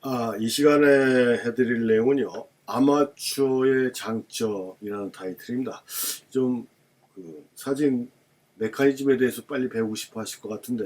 아, 이 시간에 해드릴 내용은요. 아마추어의 장점이라는 타이틀입니다. 좀, 그, 사진 메커니즘에 대해서 빨리 배우고 싶어 하실 것 같은데,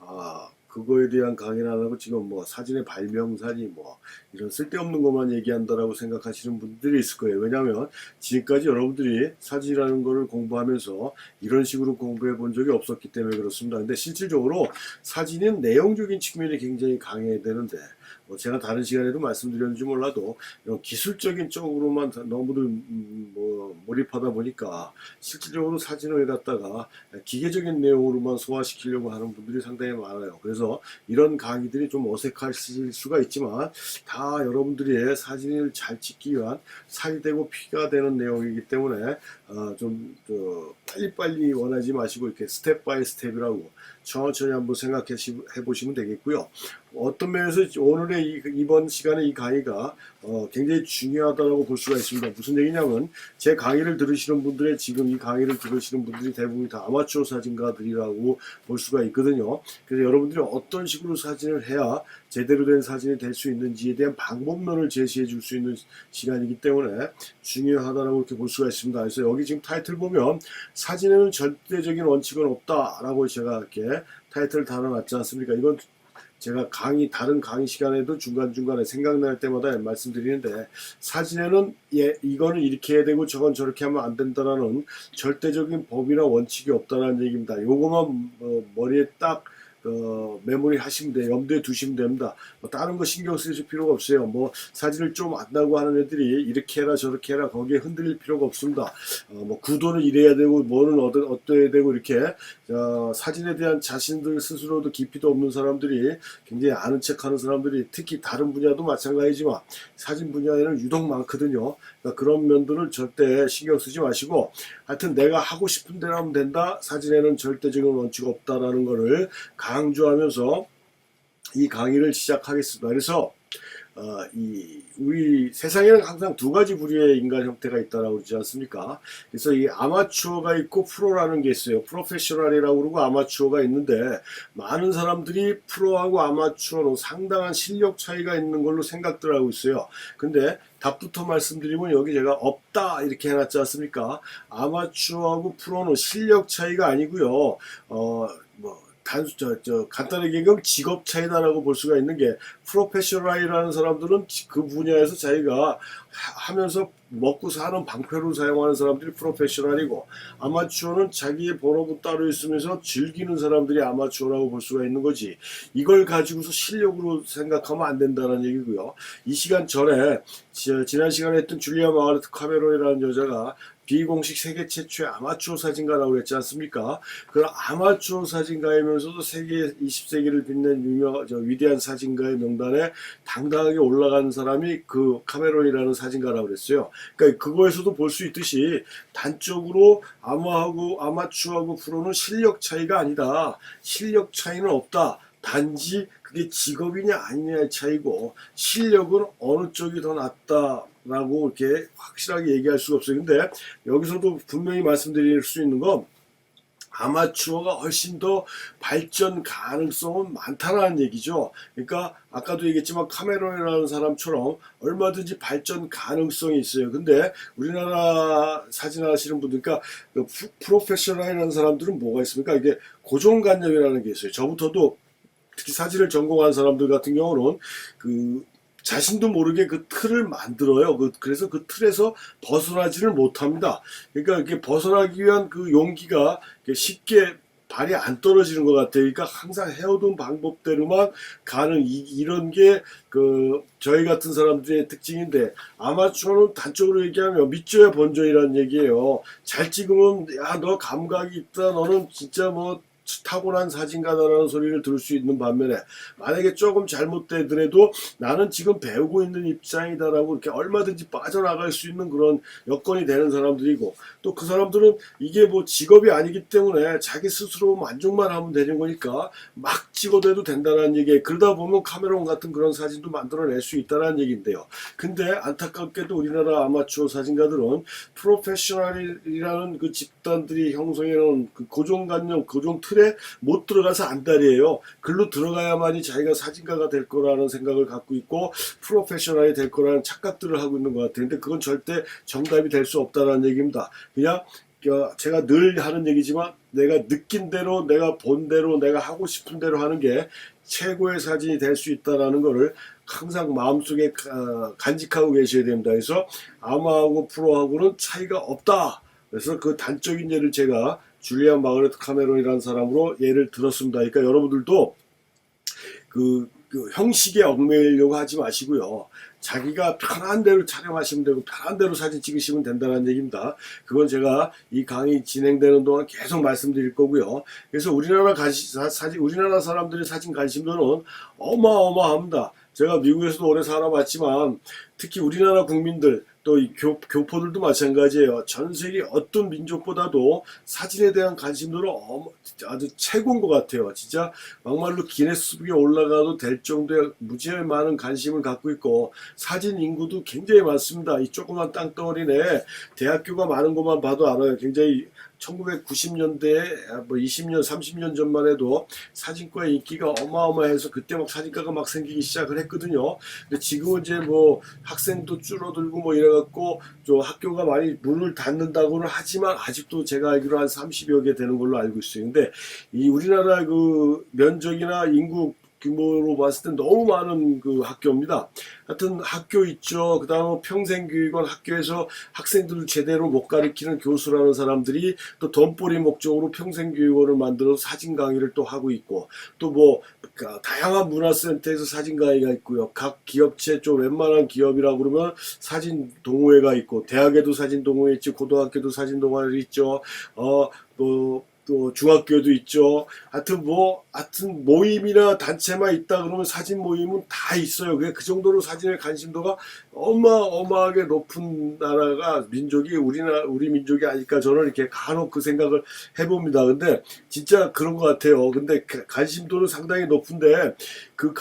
아, 그거에 대한 강의를 안 하고 지금 뭐 사진의 발명사니 뭐 이런 쓸데없는 것만 얘기한다라고 생각하시는 분들이 있을 거예요. 왜냐하면 지금까지 여러분들이 사진이라는 거를 공부하면서 이런 식으로 공부해 본 적이 없었기 때문에 그렇습니다. 근데 실질적으로 사진은 내용적인 측면이 굉장히 강해야 되는데 뭐 제가 다른 시간에도 말씀드렸는지 몰라도 이런 기술적인 쪽으로만 너무들 음, 뭐 몰입하다 보니까 실질적으로 사진을 갖다가 기계적인 내용으로만 소화시키려고 하는 분들이 상당히 많아요. 그래서 이런 강의들이 좀 어색하실 수가 있지만 다 여러분들이 사진을 잘 찍기 위한 살이 되고 피가 되는 내용이기 때문에 어, 좀 저, 빨리빨리 원하지 마시고 이렇게 스텝 바이 스텝이라고 천천히 한번 생각해 보시면 되겠고요. 어떤 면에서 오늘의 이, 이번 시간에 이 강의가 어, 굉장히 중요하다고 볼 수가 있습니다. 무슨 얘기냐면 제 강의를 들으시는 분들의 지금 이 강의를 들으시는 분들이 대부분 다 아마추어 사진가들이라고 볼 수가 있거든요. 그래서 여러분들이 어떤 식으로 사진을 해야 제대로 된 사진이 될 수 있는지에 대한 방법론을 제시해 줄 수 있는 시간이기 때문에 중요하다고 이렇게 볼 수가 있습니다. 그래서 여기 지금 타이틀 보면 사진에는 절대적인 원칙은 없다라고 제가 이렇게 타이틀을 달아놨지 않습니까? 이건 제가 강의 다른 강의 시간에도 중간 중간에 생각날 때마다 말씀드리는데 사진에는 예 이거는 이렇게 해야 되고 저건 저렇게 하면 안 된다라는 절대적인 법이나 원칙이 없다라는 얘기입니다. 요거만 어, 머리에 딱 어, 메모리 하시면 돼요. 염두에 두시면 됩니다. 뭐 다른 거 신경 쓰실 필요가 없어요. 뭐 사진을 좀 안다고 하는 애들이 이렇게 해라 저렇게 해라 거기에 흔들릴 필요가 없습니다. 어, 뭐 구도는 이래야 되고 뭐는 어떠, 어떠야 되고 이렇게 어, 사진에 대한 자신들 스스로도 깊이도 없는 사람들이 굉장히 아는 척하는 사람들이 특히 다른 분야도 마찬가지지만 사진 분야에는 유독 많거든요. 그러니까 그런 면들을 절대 신경 쓰지 마시고 하여튼 내가 하고 싶은 대로 하면 된다. 사진에는 절대적인 원칙 없다라는 거를 강조하면서 이 강의를 시작하겠습니다. 그래서 어, 이 우리 세상에는 항상 두 가지 부류의 인간 형태가 있다라고 그러지 않습니까? 그래서 이 아마추어가 있고 프로라는 게 있어요. 프로페셔널이라고 그러고 아마추어가 있는데 많은 사람들이 프로하고 아마추어는 상당한 실력 차이가 있는 걸로 생각들 하고 있어요. 근데 답부터 말씀드리면 여기 제가 없다 이렇게 해놨지 않습니까? 아마추어하고 프로는 실력 차이가 아니고요. 어, 뭐 단수 저, 저 간단하게 얘기하면 직업 차이다라고 볼 수가 있는 게 프로페셔널이라는 사람들은 그 분야에서 자기가 하- 하면서 먹고 사는 방패로 사용하는 사람들이 프로페셔널이고 아마추어는 자기의 본업은 따로 있으면서 즐기는 사람들이 아마추어라고 볼 수가 있는 거지. 이걸 가지고서 실력으로 생각하면 안 된다는 얘기고요. 이 시간 전에 지- 지난 시간에 했던 줄리아 마가레트 카메론이라는 여자가 비공식 세계 최초의 아마추어 사진가라고 했지 않습니까? 그 아마추어 사진가이면서도 세계 20세기를 빛낸 유명 저 위대한 사진가의 명단에 당당하게 올라간 사람이 그 카메론이라는 사진가라고 그랬어요. 그러니까 그거에서도 볼 수 있듯이 단적으로 아마하고 아마추어하고 프로는 실력 차이가 아니다. 실력 차이는 없다. 단지 그게 직업이냐 아니냐의 차이고 실력은 어느 쪽이 더 낫다 라고 이렇게 확실하게 얘기할 수가 없어요. 근데 여기서도 분명히 말씀드릴 수 있는 건 아마추어가 훨씬 더 발전 가능성은 많다라는 얘기죠. 그러니까 아까도 얘기했지만 카메론이라는 사람처럼 얼마든지 발전 가능성이 있어요. 근데 우리나라 사진 하시는 분들, 그러니까 그 프- 프로페셔널이라는 사람들은 뭐가 있습니까? 이게 고정관념이라는 게 있어요. 저부터도 특히 사진을 전공한 사람들 같은 경우는 그 자신도 모르게 그 틀을 만들어요. 그, 그래서 그 틀에서 벗어나지를 못합니다. 그러니까 이렇게 벗어나기 위한 그 용기가 쉽게 발이 안 떨어지는 것 같아요. 그러니까 항상 해오던 방법대로만 가는 이, 런 게 그 저희 같은 사람들의 특징인데 아마추어는 단적으로 얘기하면 밑져야 번져이라는 얘기예요. 잘 찍으면 야 너 감각이 있다. 너는 진짜 뭐 타고난 사진가다라는 소리를 들을 수 있는 반면에 만약에 조금 잘못되더라도 나는 지금 배우고 있는 입장이다라고 이렇게 얼마든지 빠져나갈 수 있는 그런 여건이 되는 사람들이고 또 그 사람들은 이게 뭐 직업이 아니기 때문에 자기 스스로 만족만 하면 되는 거니까 막 찍어대도 된다는 얘기에 그러다 보면 카메론 같은 그런 사진도 만들어낼 수 있다는 얘기인데요. 근데 안타깝게도 우리나라 아마추어 사진가들은 프로페셔널이라는 그 집단들이 형성해놓은 그 고정관념, 고정 틀에 못 들어가서 안달이에요. 글로 들어가야만이 자기가 사진가가 될 거라는 생각을 갖고 있고 프로페셔널이 될 거라는 착각들을 하고 있는 것. 근데 그건 절대 정답이 될 수 없다는 얘기입니다. 그냥 어, 제가 늘 하는 얘기지만 내가 느낀 대로 내가 본 대로 내가 하고 싶은 대로 하는 게 최고의 사진이 될 수 있다라는 거를 항상 마음속에 가- 간직하고 계셔야 됩니다. 그래서 아마하고 프로하고는 차이가 없다. 그래서 그 단적인 예를 제가 줄리안 마그레트 카메론이라는 사람으로 예를 들었습니다. 그러니까 여러분들도 그, 그 형식에 얽매이려고 하지 마시고요. 자기가 편한 대로 촬영하시면 되고 편한 대로 사진 찍으시면 된다는 얘기입니다. 그건 제가 이 강의 진행되는 동안 계속 말씀드릴 거고요. 그래서 우리나라 관시, 사- 사진, 우리나라 사람들의 사진 관심도는 어마어마합니다. 제가 미국에서도 오래 살아봤지만 특히 우리나라 국민들 또이 교, 교포들도 마찬가지예요. 전 세계 어떤 민족보다도 사진에 대한 관심도는 어마- 아주 최고인 것 같아요. 진짜 막말로 기네스북에 올라가도 될 정도의 무지하게 많은 관심을 갖고 있고 사진 인구도 굉장히 많습니다. 이 조그만 땅덩어리 내에 대학교가 많은 것만 봐도 알아요. 굉장히 1990년대에 뭐 20년, 30년 전만 해도 사진과의 인기가 어마어마해서 그때 막 사진과가 막 생기기 시작을 했거든요. 근데 지금은 이제 뭐 학생도 줄어들고 뭐 이래갖고 좀 학교가 많이 문을 닫는다고는 하지만 아직도 제가 알기로 한 30여 개 되는 걸로 알고 있어요. 근데 이 우리나라 그 면적이나 인구 규모로 봤을 때 너무 많은 그 학교입니다. 하여튼 학교 있죠. 그 다음에 평생교육원 학교에서 학생들을 제대로 못 가르치는 교수라는 사람들이 또 돈벌이 목적으로 평생교육원을 만들어서 사진 강의를 또 하고 있고 또 뭐 다양한 문화센터에서 사진 강의가 있고요. 각 기업체 좀 웬만한 기업이라고 그러면 사진 동호회가 있고 대학에도 사진 동호회 있지 고등학교도 사진 동호회 있죠. 어뭐 또 중학교도 있죠. 하여튼 뭐 하여튼 모임이나 단체만 있다 그러면 사진 모임은 다 있어요. 그 정도로 사진의 관심도가 어마어마하게 높은 나라가 민족이 우리나 우리 민족이 아닐까 저는 이렇게 간혹 그 생각을 해봅니다. 근데 진짜 그런 것 같아요. 근데 그 관심도는 상당히 높은데 그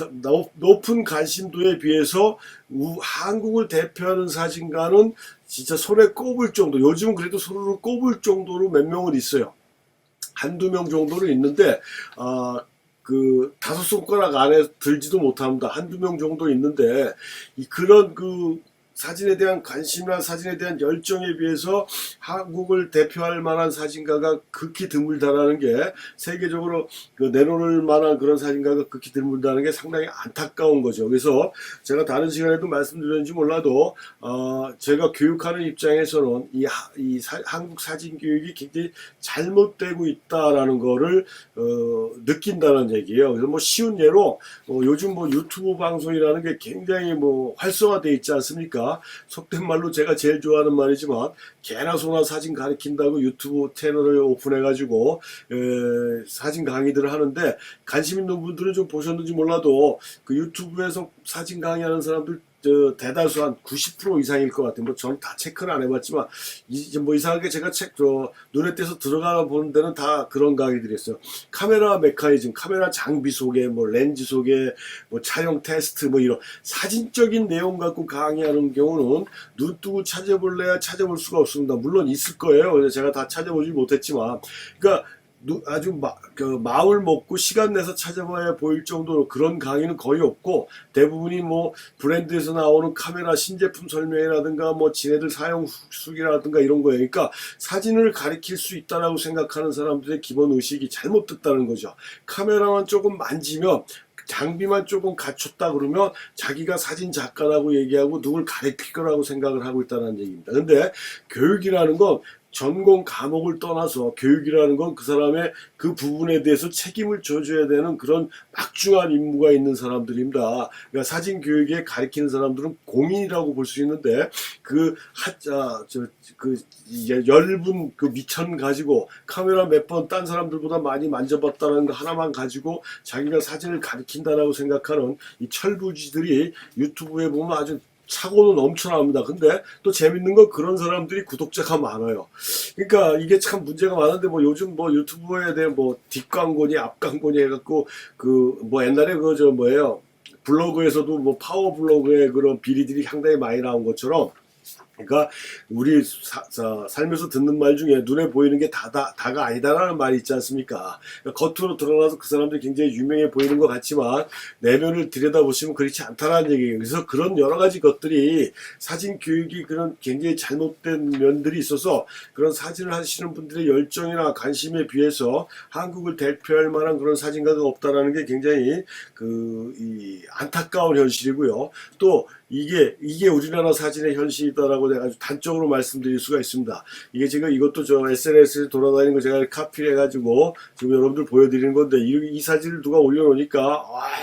높은 관심도에 비해서 우- 한국을 대표하는 사진가는 진짜 손에 꼽을 정도. 요즘은 그래도 손으로 꼽을 정도로 몇 명은 있어요. 한두 명 정도는 있는데 아, 그 다섯 손가락 안에 들지도 못합니다. 한두 명 정도 있는데 이 그런 그 사진에 대한 관심이나 사진에 대한 열정에 비해서 한국을 대표할 만한 사진가가 극히 드물다라는 게 세계적으로 그 내놓을 만한 그런 사진가가 극히 드물다는 게 상당히 안타까운 거죠. 그래서 제가 다른 시간에도 말씀드렸는지 몰라도 어, 제가 교육하는 입장에서는 이, 하- 이 사- 한국 사진 교육이 굉장히 잘못되고 있다라는 거를 어, 느낀다는 얘기예요. 그래서 뭐 쉬운 예로 어, 요즘 뭐 유튜브 방송이라는 게 굉장히 뭐 활성화돼 있지 않습니까? 속된 말로 제가 제일 좋아하는 말이지만 개나 소나 사진 가리킨다고 유튜브 채널을 오픈해가지고 에, 사진 강의들을 하는데 관심 있는 분들은 좀 보셨는지 몰라도 그 유튜브에서 사진 강의하는 사람들 저 대다수 한 90% 이상일 것 같아요. 뭐 저는 다 체크는 안 해봤지만 이제 뭐 이상하게 제가 책, 저 눈에 띄어서 들어가 보는 데는 다 그런 강의들이 있어요. 카메라 메커니즘, 카메라 장비 소개, 뭐 렌즈 소개, 뭐 촬영 테스트, 뭐 이런 사진적인 내용 갖고 강의하는 경우는 눈 뜨고 찾아볼래야 찾아볼 수가 없습니다. 물론 있을 거예요. 제가 다 찾아보지 못했지만, 그러니까 누- 아주 마, 그 마을 먹고 시간 내서 찾아봐야 보일 정도로 그런 강의는 거의 없고 대부분이 뭐 브랜드에서 나오는 카메라 신제품 설명이라든가 뭐 지네들 사용 수기라든가 이런 거예요. 그러니까 사진을 가리킬 수 있다라고 생각하는 사람들의 기본 의식이 잘못됐다는 거죠. 카메라만 조금 만지면 장비만 조금 갖췄다 그러면 자기가 사진 작가라고 얘기하고 누굴 가르칠 거라고 생각을 하고 있다는 얘기입니다. 근데 교육이라는 건 전공 과목을 떠나서 교육이라는 건 그 사람의 그 부분에 대해서 책임을 져줘야 되는 그런 막중한 임무가 있는 사람들입니다. 그러니까 사진 교육에 가르치는 사람들은 공인이라고 볼 수 있는데 그 하자 저그 열분 그 미천 가지고 카메라 몇 번 딴 사람들보다 많이 만져봤다는 거 하나만 가지고 자기가 사진을 가르친다라고 생각하는 이 철부지들이 유튜브에 보면 아주 사고는 넘쳐납니다. 근데 또 재밌는 건 그런 사람들이 구독자가 많아요. 그러니까 이게 참 문제가 많은데 뭐 요즘 뭐 유튜브에 대한 뭐 뒷광고니 앞광고니 해갖고 그 뭐 옛날에 그 저 뭐예요 블로그에서도 뭐 파워 블로그의 그런 비리들이 상당히 많이 나온 것처럼 그러니까 우리 사- 사- 살면서 듣는 말 중에 눈에 보이는 게 다다 다가 아니다라는 말이 있지 않습니까? 그러니까 겉으로 드러나서 그 사람들이 굉장히 유명해 보이는 것 같지만 내면을 들여다보시면 그렇지 않다라는 얘기예요. 그래서 그런 여러 가지 것들이 사진 교육이 그런 굉장히 잘못된 면들이 있어서 그런 사진을 하시는 분들의 열정이나 관심에 비해서 한국을 대표할 만한 그런 사진가가 없다라는 게 굉장히 그 이 안타까운 현실이고요. 또 이게 이게 우리나라 사진의 현실이다라고 내가 아주 단적으로 말씀드릴 수가 있습니다. 이게 지금 이것도 저 SNS에 돌아다니는 거 제가 카피를 해가지고 지금 여러분들 보여드리는 건데 이, 이 사진을 누가 올려놓으니까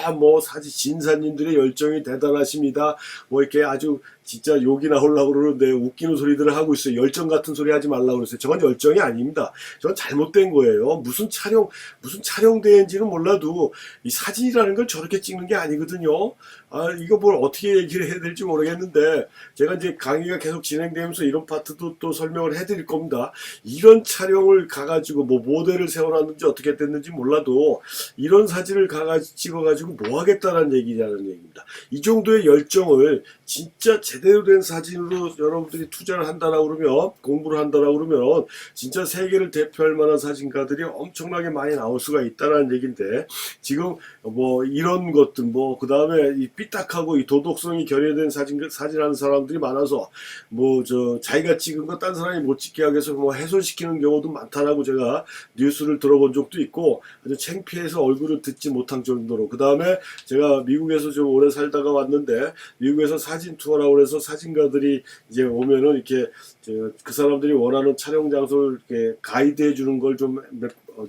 아 뭐 사진 진사님들의 열정이 대단하십니다. 뭐 이렇게 아주 진짜 욕이 나오려고 그러는데 웃기는 소리들을 하고 있어요. 열정 같은 소리 하지 말라고 그랬어요. 저건 열정이 아닙니다. 저건 잘못된 거예요. 무슨 촬영 무슨 촬영대인지는 몰라도 이 사진이라는 걸 저렇게 찍는 게 아니거든요. 아, 이거 뭘 어떻게 얘기를 해야 될지 모르겠는데, 제가 이제 강의가 계속 진행되면서 이런 파트도 또 설명을 해드릴 겁니다. 이런 촬영을 가가지고 뭐 모델을 세워놨는지 어떻게 됐는지 몰라도, 이런 사진을 가가지고 찍어가지고 뭐 하겠다는 얘기냐는 얘기입니다. 이 정도의 열정을 진짜 제 대로 된 사진으로 여러분들이 투자를 한다라고 그러면, 공부를 한다라고 그러면, 진짜 세계를 대표할 만한 사진가들이 엄청나게 많이 나올 수가 있다라는 얘기인데, 지금 뭐 이런 것들 뭐 그다음에 이 삐딱하고 이 도덕성이 결여된 사진 사진하는 사람들이 많아서 뭐 저 자기가 찍은 거 딴 사람이 못 찍게 하기 위해서 뭐 훼손시키는 경우도 많다라고 제가 뉴스를 들어본 적도 있고 아주 창피해서 얼굴을 듣지 못한 정도로 그다음에 제가 미국에서 좀 오래 살다가 왔는데 미국에서 사진 투어라고 해서 사진가들이 이제 오면은 이렇게 저그 사람들이 원하는 촬영 장소를 이렇게 가이드해 주는 걸 좀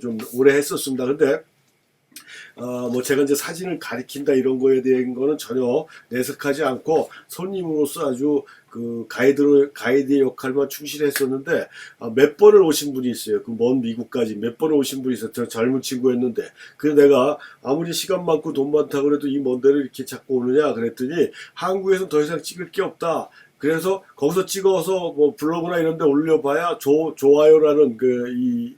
좀 오래 했었습니다. 근데 어, 뭐 제가 이제 사진을 가리킨다 이런 거에 대한 거는 전혀 내색하지 않고 손님으로서 아주 그 가이드로 가이드의 역할만 충실했었는데 아, 몇 번을 오신 분이 있어요. 그 먼 미국까지 몇 번을 오신 분이 있었죠. 젊은 친구였는데 그래서 내가 아무리 시간 많고 돈 많다 그래도 이 먼 데를 이렇게 자꾸 오느냐 그랬더니 한국에서 더 이상 찍을 게 없다. 그래서 거기서 찍어서 뭐 블로그나 이런 데 올려봐야 조, 좋아요라는 그이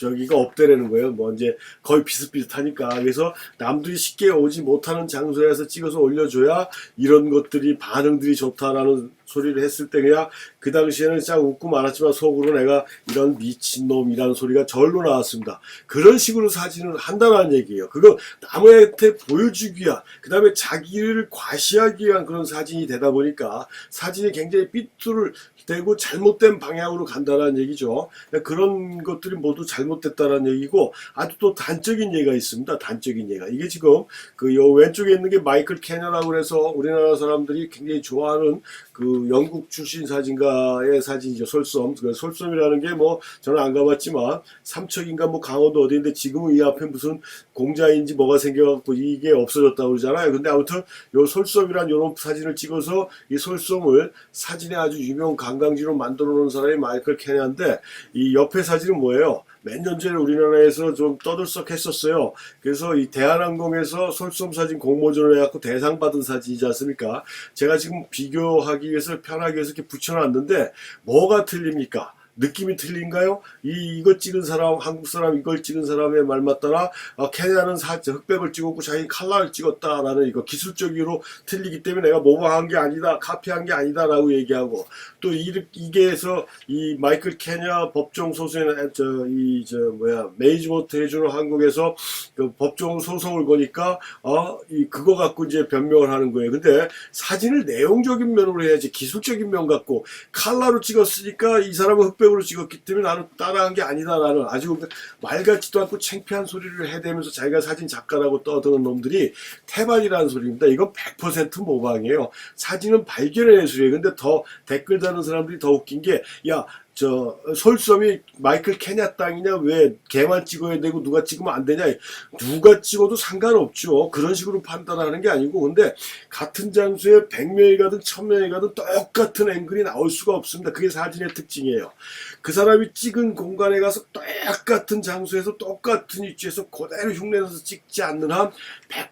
저기가 없대라는 거예요. 뭐 이제 거의 비슷비슷하니까. 그래서 남들이 쉽게 오지 못하는 장소에서 찍어서 올려줘야 이런 것들이 반응들이 좋다라는 소리를 했을 때 그냥 그 당시에는 쫙 웃고 말았지만 속으로 내가 이런 미친놈이라는 소리가 절로 나왔습니다. 그런 식으로 사진을 한다는 얘기예요. 그거 남한테 보여주기 위한, 그 다음에 자기를 과시하기 위한 그런 사진이 되다 보니까 사진이 굉장히 삐뚤을 되고 잘못된 방향으로 간다는 얘기죠. 그런 것들이 모두 잘못됐다는 얘기고 아주 또 단적인 예가 있습니다. 단적인 예가. 이게 지금 그 요 왼쪽에 있는 게 마이클 캐녀라고 해서 우리나라 사람들이 굉장히 좋아하는 그 영국 출신 사진가의 사진이죠. 솔섬. 그 솔섬이라는 게 뭐 저는 안 가봤지만 삼척인가 뭐 강원도 어디인데 지금은 이 앞에 무슨 공자인지 뭐가 생겨갖고 이게 없어졌다고 그러잖아요. 근데 아무튼 요 솔섬이란 요런 사진을 찍어서 이 솔섬을 사진의 아주 유명 관광지로 만들어 놓은 사람이 마이클 캐냐인데 이 옆에 사진은 뭐예요? 몇 년 전에 우리나라에서 좀 떠들썩했었어요. 그래서 이 대한항공에서 솔섬 사진 공모전을 해갖고 대상 받은 사진이지 않습니까? 제가 지금 비교하기 위해서 편하게 해서 이렇게 붙여놨는데 뭐가 틀립니까? 느낌이 틀린가요? 이 이거 찍은 사람 한국 사람 이걸 찍은 사람의 말 맞다나 아, 케냐는 사, 흑백을 찍었고 자기 칼라를 찍었다라는 이거 기술적으로 틀리기 때문에 내가 모방한 게 아니다 카피한 게 아니다라고 얘기하고 또 이, 이게 해서 이 마이클 케냐 법정 소송에 저 이 저 뭐야 메이지모트 해주는 한국에서 그 법정 소송을 거니까 어 이 그거 갖고 이제 변명을 하는 거예요. 근데 사진을 내용적인 면으로 해야지 기술적인 면 갖고 칼라로 찍었으니까 이 사람은 흑백 으로 찍었기 때문에 나는 따라한 게 아니다. 나는 아주 말 같지도 않고 창피한 소리를 해대면서 자기가 사진 작가라고 떠드는 놈들이 태반이라는 소리입니다. 이건 100% 모방이에요. 사진은 발견의 예술이에요. 근데 더 댓글 다는 사람들이 더 웃긴 게, 야, 저 솔섬이 마이클 케냐 땅이냐 왜 걔만 찍어야 되고 누가 찍으면 안 되냐 누가 찍어도 상관없죠. 그런 식으로 판단하는 게 아니고 근데 같은 장소에 100명이 가든 1000명이 가든 똑같은 앵글이 나올 수가 없습니다. 그게 사진의 특징이에요 그 사람이 찍은 공간에 가서 똑같은 장소에서 똑같은 위치에서 그대로 흉내내서 찍지 않는 한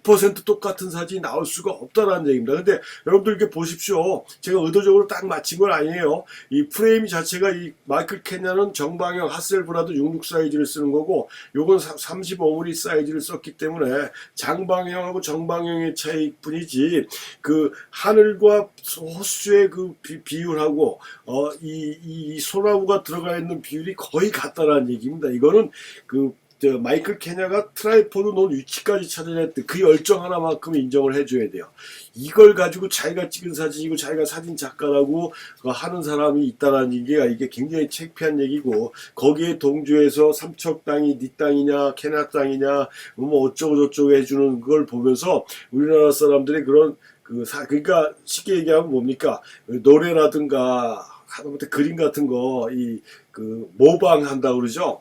100% 똑같은 사진이 나올 수가 없다는 얘기입니다. 근데 여러분들 이렇게 보십시오. 제가 의도적으로 딱 맞힌 건 아니에요. 이 프레임 자체가 이이 마이클 케냐는 정방형 하셀브라도 66 사이즈를 쓰는 거고 요건 35mm 사이즈를 썼기 때문에 장방형하고 정방형의 차이뿐이지 그 하늘과 호수의 그 비, 비율하고 어 이 이 소나무가 들어 가 있는 비율이 거의 같다라는 얘기입니다. 이거는 그저 마이클 케냐가 트라이포드 놓은 위치까지 찾아냈던 그 열정 하나만큼 인정을 해줘야 돼요. 이걸 가지고 자기가 찍은 사진이고 자기가 사진 작가라고 그 하는 사람이 있다라는 얘기가 이게 굉장히 창피한 얘기고 거기에 동조해서 삼척 땅이 네 땅이냐 케냐 땅이냐 뭐 어쩌고 저쩌고 해주는 걸 보면서 우리나라 사람들의 그런 그 사, 그러니까 쉽게 얘기하면 뭡니까 노래라든가 하다못해 그림 같은 거 이 그 모방한다 고 그러죠.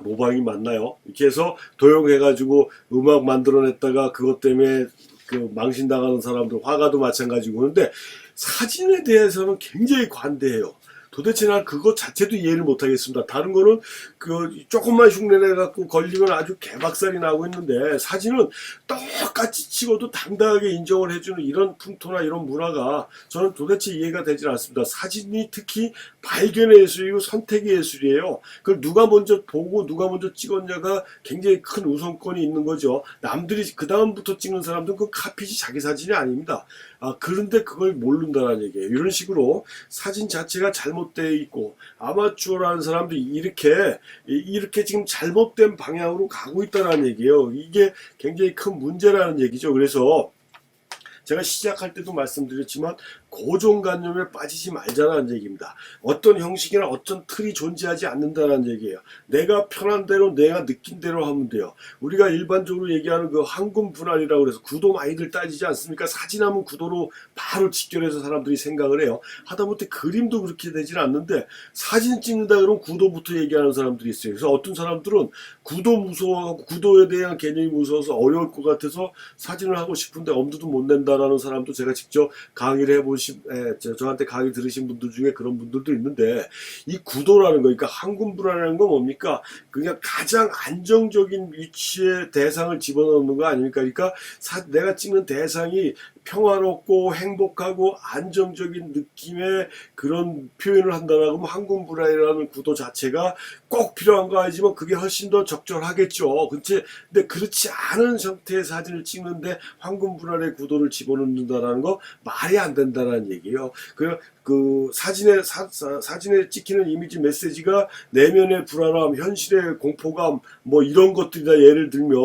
모방이 맞나요? 이렇게 해서 도용해가지고 음악 만들어냈다가 그것 때문에 그 망신당하는 사람들 화가도 마찬가지고 그런데 사진에 대해서는 굉장히 관대해요. 도대체 난 그것 자체도 이해를 못하겠습니다. 다른 거는 그 조금만 흉내내 갖고 걸리면 아주 개박살이 나고 있는데 사진은 똑같이 찍어도 당당하게 인정을 해주는 이런 풍토나 이런 문화가 저는 도대체 이해가 되질 않습니다. 사진이 특히 발견의 예술이고 선택의 예술이에요. 그걸 누가 먼저 보고 누가 먼저 찍었냐가 굉장히 큰 우선권이 있는 거죠. 남들이 그 다음부터 찍는 사람들은 그 카피지 자기 사진이 아닙니다. 아 그런데 그걸 모른다는 얘기예요. 이런 식으로 사진 자체가 잘못되어 있고 아마추어라는 사람들이 이렇게 이렇게 지금 잘못된 방향으로 가고 있다는 얘기예요. 이게 굉장히 큰 문제라는 얘기죠. 그래서 제가 시작할 때도 말씀드렸지만 고정관념에 빠지지 말자라는 얘기입니다. 어떤 형식이나 어떤 틀이 존재하지 않는다는 얘기예요. 내가 편한 대로 내가 느낀 대로 하면 돼요. 우리가 일반적으로 얘기하는 그 황금 분할이라고 그래서 구도 많이들 따지지 않습니까? 사진하면 구도로 바로 직결해서 사람들이 생각을 해요. 하다못해 그림도 그렇게 되지는 않는데 사진 찍는다 그러면 구도부터 얘기하는 사람들이 있어요. 그래서 어떤 사람들은 구도 무서워하고 구도에 대한 개념이 무서워서 어려울 것 같아서 사진을 하고 싶은데 엄두도 못 낸다라는 사람도 제가 직접 강의를 해보 신 에, 저, 저한테 강의 들으신 분들 중에 그런 분들도 있는데 이 구도라는 거, 그러니까 항군부라는 건 뭡니까? 그냥 가장 안정적인 위치에 대상을 집어넣는 거 아닙니까? 그러니까 사- 내가 찍는 대상이 평화롭고 행복하고 안정적인 느낌의 그런 표현을 한다라고 하면 항군불안이라는 구도 자체가 꼭 필요한 거 아니지만 그게 훨씬 더 적절하겠죠. 근데, 그렇지 않은 형태의 사진을 찍는데 황금불안의 구도를 집어넣는다라는 거 말이 안 된다라는 얘기예요. 그, 그 사진에 사, 사, 진에 찍히는 이미지 메시지가 내면의 불안함, 현실의 공포감, 뭐 이런 것들이다 예를 들면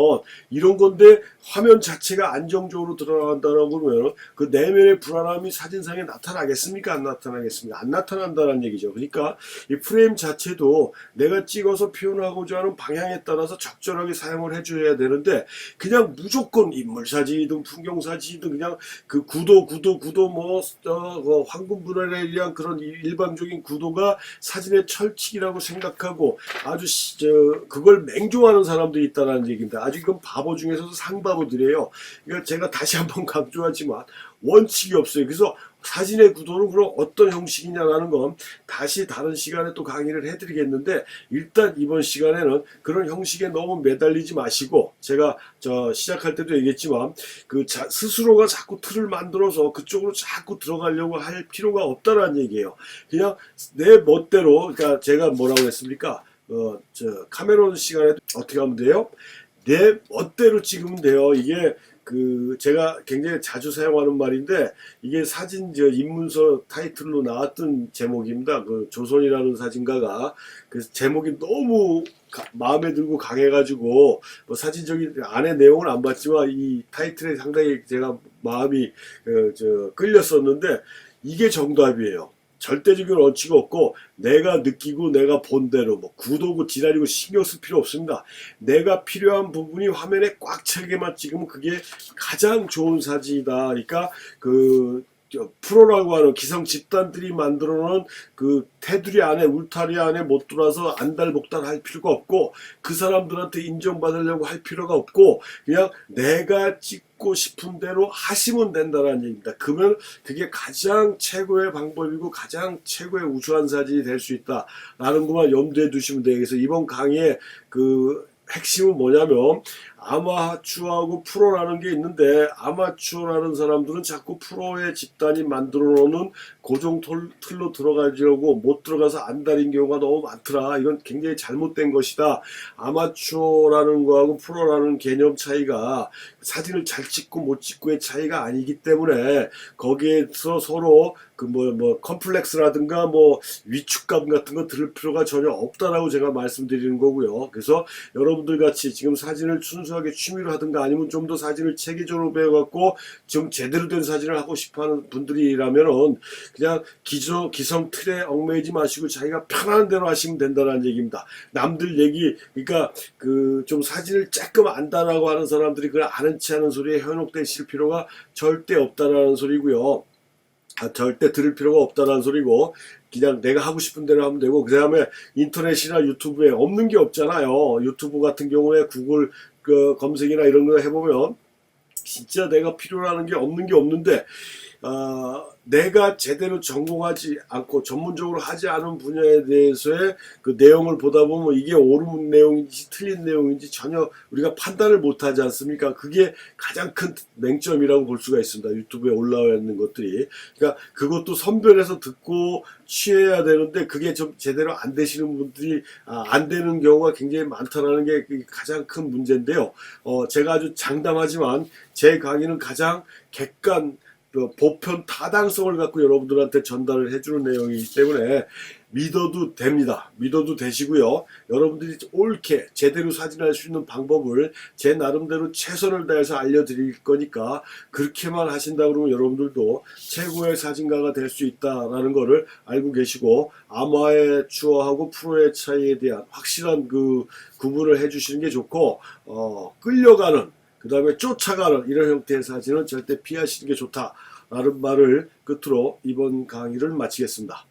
이런 건데 화면 자체가 안정적으로 들어간다라고 그러면 그 내면의 불안함이 사진상에 나타나겠습니까? 안 나타나겠습니까? 안 나타난다는 얘기죠. 그러니까 이 프레임 자체도 내가 찍어서 표현하고자 하는 방향에 따라서 적절하게 사용을 해줘야 되는데 그냥 무조건 인물 사진이든 풍경 사진이든 그냥 그 구도 구도 구도 뭐 어, 뭐 황금 분할 에 의한 그런 일방적인 구도가 사진의 철칙이라고 생각하고 아주 시- 저 그걸 맹종하는 사람들이 있다는 얘기입니다. 아주 이건 바보 중에서도 상바보들이에요. 그러니까 제가 다시 한번 강조하지만 원칙이 없어요. 그래서 사진의 구도는 그럼 어떤 형식이냐라는 건 다시 다른 시간에 또 강의를 해드리겠는데 일단 이번 시간에는 그런 형식에 너무 매달리지 마시고 제가 저 시작할 때도 얘기했지만 그 자- 스스로가 자꾸 틀을 만들어서 그쪽으로 자꾸 들어가려고 할 필요가 없다라는 얘기예요. 그냥 내 멋대로 그러니까 제가 뭐라고 했습니까? 어, 저 카메론 시간에 어떻게 하면 돼요? 내 멋대로 찍으면 돼요. 이게 그 제가 굉장히 자주 사용하는 말인데 이게 사진 저 입문서 타이틀로 나왔던 제목입니다. 그 조선이라는 사진가가 그 제목이 너무 가- 마음에 들고 강해가지고 뭐 사진적인 안에 내용은 안 봤지만 이 타이틀에 상당히 제가 마음이 그, 저 끌렸었는데 이게 정답이에요. 절대적인 원칙이 없고 내가 느끼고 내가 본 대로 뭐 구도고 지랄이고 신경 쓸 필요 없습니다. 내가 필요한 부분이 화면에 꽉 차게만 찍으면 그게 가장 좋은 사진이다. 그러니까 그저 프로라고 하는 기성 집단들이 만들어 놓은 그 테두리 안에 울타리 안에 못 들어와서 안달복달 할 필요가 없고 그 사람들한테 인정받으려고 할 필요가 없고 그냥 내가 찍 고 싶은 대로 하시면 된다는 얘기입니다. 그러면 그게 가장 최고의 방법이고 가장 최고의 우수한 사진이 될 수 있다라는 것만 염두에 두시면 돼요. 그래서 이번 강의에 그 핵심은 뭐냐면 아마추어하고 프로라는 게 있는데 아마추어라는 사람들은 자꾸 프로의 집단이 만들어 놓는 고정 톨- 틀로 들어가려고 못 들어가서 안달인 경우가 너무 많더라. 이건 굉장히 잘못된 것이다. 아마추어라는 거하고 프로라는 개념 차이가 사진을 잘 찍고 못 찍고의 차이가 아니기 때문에 거기에서 서로 그뭐뭐 컴플렉스라든가 뭐 위축감 같은 거 들을 필요가 전혀 없다라고 제가 말씀드리는 거고요. 그래서 여러분들 같이 지금 사진을 순수 하게 취미로 하든가 아니면 좀 더 사진을 체계적으로 배워갖고 좀 제대로 된 사진을 하고 싶어하는 분들이라면은 그냥 기저 기성 틀에 얽매이지 마시고 자기가 편한 대로 하시면 된다는 얘기입니다. 남들 얘기 그러니까 그 좀 사진을 조금 안다라고 하는 사람들이 그걸 아는 체 하는 소리에 현혹되실 필요가 절대 없다라는 소리고요. 아, 절대 들을 필요가 없다라는 소리고 그냥 내가 하고 싶은 대로 하면 되고 그 다음에 인터넷이나 유튜브에 없는 게 없잖아요. 유튜브 같은 경우에 구글 그 검색이나 이런 거 해보면 진짜 내가 필요로 하는 게 없는 게 없는데 아, 내가 제대로 전공하지 않고 전문적으로 하지 않은 분야에 대해서의 그 내용을 보다 보면 이게 옳은 내용인지 틀린 내용인지 전혀 우리가 판단을 못 하지 않습니까? 그게 가장 큰 맹점이라고 볼 수가 있습니다. 유튜브에 올라와 있는 것들이. 그러니까 그것도 선별해서 듣고 취해야 되는데 그게 좀 제대로 안 되시는 분들이 아, 안 되는 경우가 굉장히 많다라는 게 그게 가장 큰 문제인데요. 어, 제가 아주 장담하지만 제 강의는 가장 객관 그 보편 타당성을 갖고 여러분들한테 전달을 해주는 내용이기 때문에 믿어도 됩니다. 믿어도 되시고요. 여러분들이 옳게 제대로 사진할 수 있는 방법을 제 나름대로 최선을 다해서 알려드릴 거니까 그렇게만 하신다 그러면 여러분들도 최고의 사진가가 될 수 있다라는 거를 알고 계시고 아마의 추어하고 프로의 차이에 대한 확실한 그 구분을 해주시는 게 좋고 어, 끌려가는 그 다음에 쫓아가는 이런 형태의 사진은 절대 피하시는 게 좋다라는 말을 끝으로 이번 강의를 마치겠습니다.